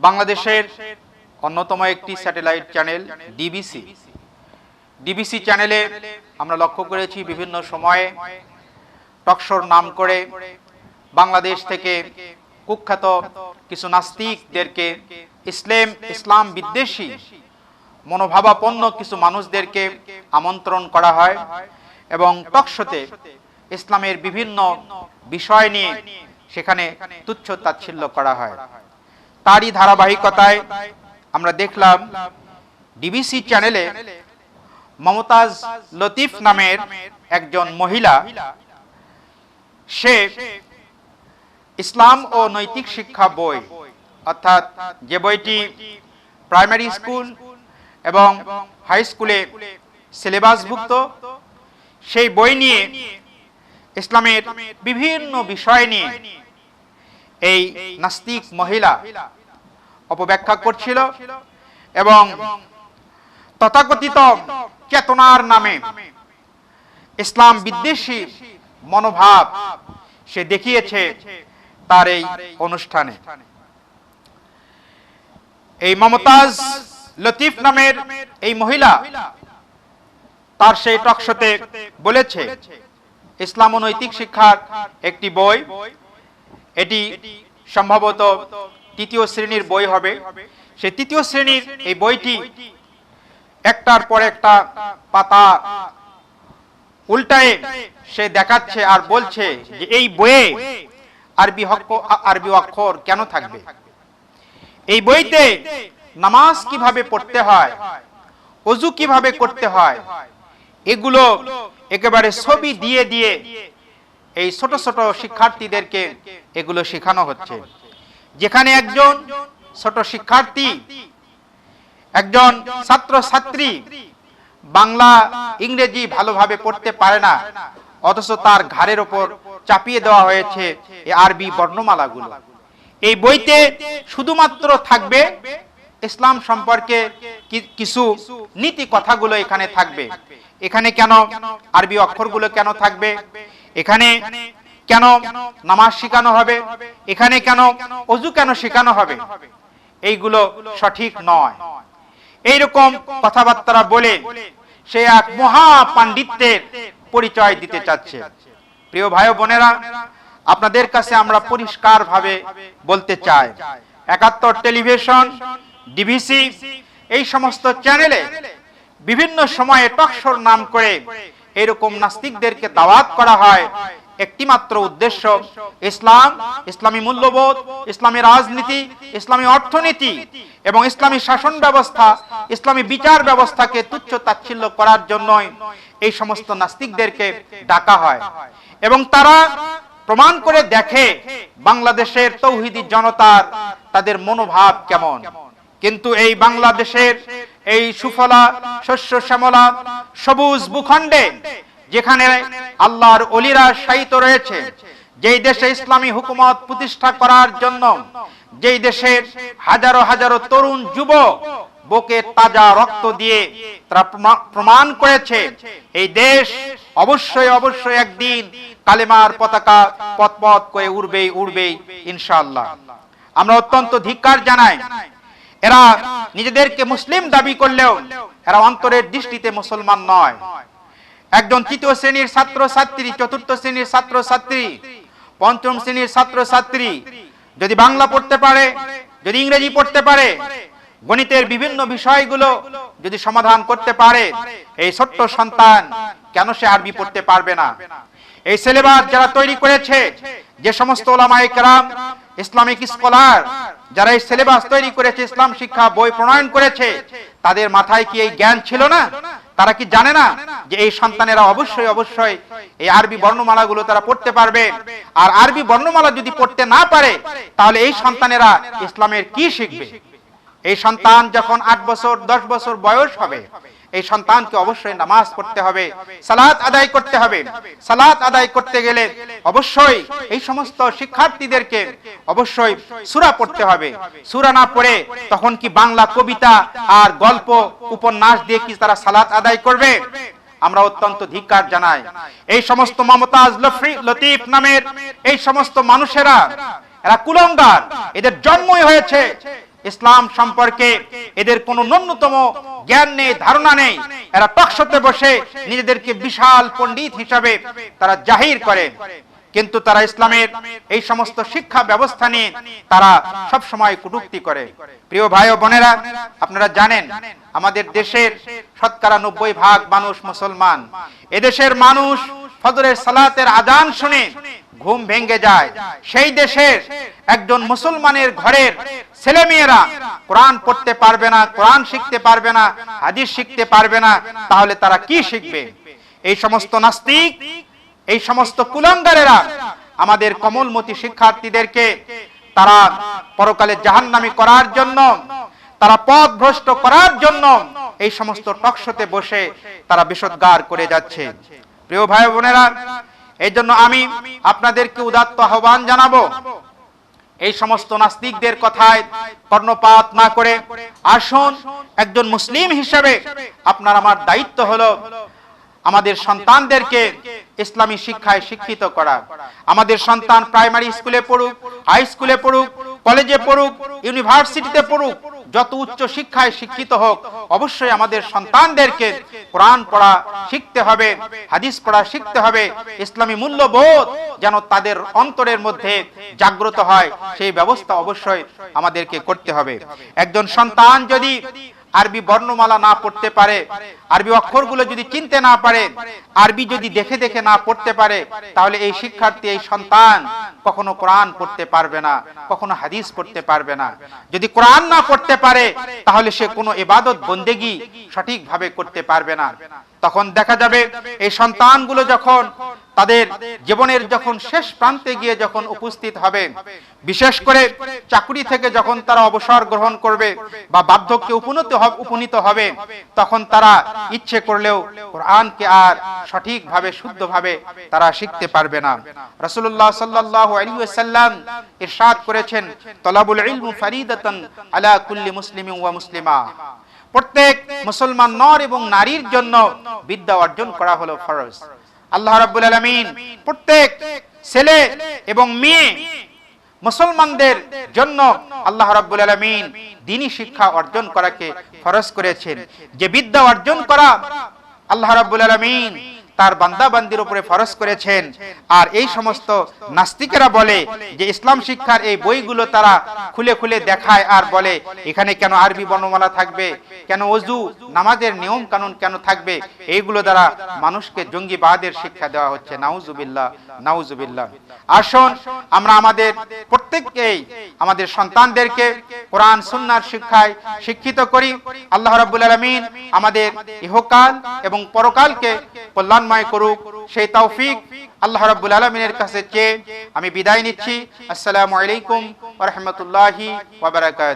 বাংলাদেশের অন্যতম একটি স্যাটেলাইট চ্যানেল ডিবিসি ডিবিসি চ্যানেলে আমরা লক্ষ্য করেছি বিভিন্ন সময়ে টকশোর নাম করে বাংলাদেশ থেকে কুখ্যাত কিছু নাস্তিকদেরকে ইসলাম ইসলাম বিদ্বেষী, মনোভাবাপন্ন কিছু মানুষদেরকে আমন্ত্রণ করা হয় এবং টকশোতে ইসলামের বিভিন্ন বিষয় নিয়ে সেখানে তুচ্ছ তাচ্ছিল্য করা হয়। তারই ধারাবাহিকতায় আমরা দেখলাম ডিবিসি চ্যানেলে মমতাজ লতিফ নামের একজন মহিলা। সে ইসলাম ও নৈতিক শিক্ষা বই, অর্থাৎ যে বইটি প্রাইমারি স্কুল এবং হাই স্কুলে সিলেবাসভুক্ত সেই বই নিয়ে ইসলামের বিভিন্ন বিষয় নিয়ে এই নাস্তিক মহিলা অপব্যাখ্যা করছিল এবং তথাকথিত চেতনার নামে ইসলাম বিদ্বেষী মনোভাব সে দেখিয়েছে তার এই অনুষ্ঠানে। এই মমতাজ লতিফ নামের এই মহিলা তার সেই টকশোতে বলেছে, ইসলাম নৈতিক শিক্ষার একটি বই এটি সম্ভবত তৃতীয় শ্রেণির বই হবে। সে তৃতীয় শ্রেণির এই বইটি একটার পর একটা পাতা উল্টায়ে সে দেখাচ্ছে আর বলছে যে এই বইয়ে আরবি হক আরবি অক্ষর কেন থাকবে? এই বইতে নামাজ কীভাবে পড়তে হয় অজু কীভাবে করতে হয়, এগুলো একেবারে ছবি দিয়ে দিয়ে এই ছোট ছোট শিক্ষার্থীদেরকে এগুলো শেখানো হচ্ছে। যেখানে একজন ছোট শিক্ষার্থী, একজন ছাত্র ছাত্রী বাংলা, ইংরেজি ভালোভাবে পড়তে পারে না, অথচ তার ঘাড়ের ওপর চাপিয়ে দেওয়া হয়েছে আরবি বর্ণমালাগুলো। এই বইতে শুধুমাত্র থাকবে ইসলাম সম্পর্কে কিছু নীতি কথাগুলো এখানে থাকবে। এখানে কেন আরবি অক্ষরগুলো কেন থাকবে? এখানে কেন নামাজ শেখানো হবে? এখানে কেন অজু কেন শেখানো হবে? এইগুলো সঠিক নয়। এইরকম কথাবার্তা বলে সে এক মহা পাণ্ডিত্যের পরিচয় দিতে চাচ্ছে। প্রিয় ভাই বোনেরা, আপনাদের কাছে আমরা পরিষ্কার ভাবে বলতে চাই। একাত্তর টেলিভিশন, ডিভিসি, এই সমস্ত চ্যানেলে বিভিন্ন সময়ে টকশোর নাম করে এরকম নাস্তিকদেরকে দাওয়াত করা হয়। একটিমাত্র উদ্দেশ্য, ইসলাম, ইসলামী মূল্যবোধ, ইসলামী রাজনীতি, ইসলামী অর্থনীতি এবং ইসলামী শাসন ব্যবস্থা, ইসলামী বিচার ব্যবস্থাকে তুচ্ছ তাচ্ছিল্য করার জন্যই এই সমস্ত নাস্তিকদেরকে ডাকা হয়। এবং তারা প্রমাণ করে দেখে বাংলাদেশের তৌহিদি জনতার তাদের মনোভাব কেমন। কিন্তু এই বাংলাদেশের এই সুফলা, শস্য শ্যামলা, সবুজ ভূখণ্ডে, যেখানে আল্লাহর অলিরা শায়িত রয়েছে, যেই দেশে ইসলামী হুকুমত প্রতিষ্ঠা করার জন্য, যেই দেশের হাজারো হাজারো তরুণ যুবক বুকে তাজা রক্ত দিয়ে তারা প্রমাণ করেছে, এই দেশ অবশ্যই অবশ্যই একদিন কালেমার পতাকা পথপথ করে উড়বেই উড়বেই, ইনশাআল্লাহ। আমরা অত্যন্ত ধিক্কার জানাই এরা নিজেদেরকে মুসলিম দাবি করলেও এরা অন্তরের দৃষ্টিতে মুসলমান নয়। একজন তৃতীয় শ্রেণির ছাত্র ছাত্রী চতুর্থ শ্রেণির ছাত্র ছাত্রী পঞ্চম শ্রেণির ছাত্র ছাত্রী যদি বাংলা পড়তে পারে, যদি ইংরেজি পড়তে পারে, গণিতের বিভিন্ন বিষয়গুলো যদি সমাধান করতে পারে, এই ছোট্ট সন্তান কেন সে আরবি পড়তে পারবে না? এই সিলেবাস যারা তৈরি করেছে, যে সমস্ত ওলামায়ে কেরাম, ইসলামিক স্কলার যারা এই সিলেবাস তৈরি করেছে, ইসলাম শিক্ষা বই প্রণয়ন করেছে, তাদের মাথায় কি এই জ্ঞান ছিল না? তারা কি জানে না যে এই সন্তানেরা অবশ্যই অবশ্যই এই আরবি বর্ণমালাগুলো তারা পড়তে পারবে? আর আরবি বর্ণমালা যদি পড়তে না পারে, তাহলে এই সন্তানেরা ইসলামের কি শিখবে? এই সন্তান যখন আট বছর, দশ বছর বয়স হবে এই সন্তানকে অবশ্যই নামাজ পড়তে হবে, সালাত আদায় করতে হবে। সালাত আদায় করতে গেলে অবশ্যই এই সমস্ত শিক্ষার্থীদেরকে অবশ্যই সূরা পড়তে হবে। সূরা না পড়ে তখন কি বাংলা কবিতা আর গল্প, উপন্যাস দিয়ে কি তারা সালাত আদায় করবে? আমরা অত্যন্ত ধিক্কার জানাই। এই সমস্ত মমতাজ লতিফ নামের এই সমস্ত মানুষেরা, এরা কুলঙ্গার। এদের জন্মই হয়েছে ইসলাম সম্পর্কে এদের কোনো ন্যূনতম জ্ঞান নেই, ধারণা নেই। এরা টকশতে বসে নিজেদেরকে বিশাল পণ্ডিত হিসাবে তারা জাহির করে। কিন্তু তারা ইসলামের এই সমস্ত শিক্ষা ব্যবস্থা নিয়ে তারা সব সময় কটূক্তি করে। প্রিয় ভাই ও বোনেরা, আপনারা জানেন, আমাদের দেশের শতকরা নব্বই ভাগ মানুষ মুসলমান। এদেশের মানুষ ফজরের সালাতের আজান শুনে ঘুম ভেঙে যায়। সেই দেশের একজন মুসলমানের ঘরের ছেলে মেয়েরা কোরআন পড়তে পারবে না, কোরআন শিখতে পারবে না, হাদিস শিখতে পারবে না, তাহলে তারা কি শিখবে? এই সমস্ত নাস্তিক, এই সমস্ত কুলাঙ্গারেরা আমাদের কমলমতি শিক্ষার্থীদেরকে তারা পরকালে জাহান্নামি করার জন্য, তারা পথ ভ্রষ্ট করার জন্য এই সমস্ত টকশোতে বসে তারা বিষদগার করে যাচ্ছে। প্রিয় ভাই বোনেরা এই জন্য আমি আপনাদেরকে উদাত্ত আহ্বান জানাব। এই সমস্ত নাস্তিকদের কথায় কর্ণপাত না করে আসুন, একজন মুসলিম হিসেবে আপনার আমার দায়িত্ব হলো আমাদের সন্তানদেরকে ইসলামী শিক্ষায় শিক্ষিত করা। আমাদের সন্তান প্রাইমারি স্কুলে পড়ুক, হাই স্কুলে পড়ুক, কলেজে পড়ুক, ইউনিভার্সিটিতে পড়ুক যত উচ্চ শিক্ষায় শিক্ষিত হোক, অবশ্যই আমাদের সন্তানদেরকে কোরআন পড়া শিখতে হবে, হাদিস পড়া শিখতে হবে, ইসলামী মূল্যবোধ যেন তাদের অন্তরের মধ্যে জাগ্রত হয়, সেই ব্যবস্থা অবশ্যই আমাদেরকে করতে হবে। একজন সন্তান যদি আরবি বর্ণমালা না পড়তে পারে, আরবি অক্ষরগুলো যদি চিনতে না পারে, আরবি যদি দেখে দেখে না পড়তে পারে, তাহলে এই শিক্ষার্থী, এই সন্তান কখনো কোরআন পড়তে পারবে না, কখনো হাদিস পড়তে পারবে না। যদি কোরআন না পড়তে পারে, তাহলে সে কোনো এবাদত বন্দেগি সঠিকভাবে করতে পারবে না। তখন দেখা যাবে, এই সন্তানগুলো যখন তাদের জীবনের যখন শেষ প্রান্তে গিয়ে যখন উপস্থিত হবে, বিশেষ করে চাকরি থেকে যখন তারা অবসর গ্রহণ করবে বা বার্ধক্যে উপনীত উপনীত হবে, তখন তারা ইচ্ছে করলেও কোরআনকে আর সঠিকভাবে, শুদ্ধভাবে তারা শিখতে পারবে না। রাসূলুল্লাহ সাল্লাল্লাহু আলাইহি ওয়াসাল্লাম ইরশাদ করেছেন, তলাবুল ইলমু ফারিদাতান আলা কুল্লি মুসলিমিন ওয়া মুসলিমা। প্রত্যেক মুসলমান নর এবং নারীর জন্য বিদ্যা অর্জন করা হলো ফরজ। আল্লাহ রাব্বুল আলামিন প্রত্যেক ছেলে এবং মেয়ে মুসলমানদের জন্য আল্লাহ রাব্বুল আলামিন دینی শিক্ষা অর্জন করাকে ফরজ করেছেন। যে বিদ্যা অর্জন করা আল্লাহ রাব্বুল আলামিন তার বান্দাবান্দির উপরে ফরজ করেছেন। আর এই সমস্ত নাস্তিকেরা বলে যে ইসলাম শিক্ষার এই বইগুলো তারা খুলে খুলে দেখায় আর বলে, এখানে কেন আরবি বর্ণমালা থাকবে? কেন অজু, নামাজের নিয়ম কানুন কেন থাকবে? এইগুলো দ্বারা মানুষকে জঙ্গিবাদের শিক্ষা দেওয়া হচ্ছে। নাউজুবিল্লাহ নাউজুবিল্লাহ। আসুন, আমরা আমাদের প্রত্যেককেই, আমাদের সন্তানদেরকে কোরআন, সুন্নার শিক্ষায় শিক্ষিত করি। আল্লাহ রাব্বুল আলামিন আমাদের ইহকাল এবং পরকালকে কল্যাণময় করুক। সেই তৌফিক আল্লাহ রাব্বুল আলামিনের কাছে চেয়ে আমি বিদায় নিচ্ছি। আসসালামু আলাইকুম ওয়া রাহমাতুল্লাহি ওয়া বারাকাতুহু।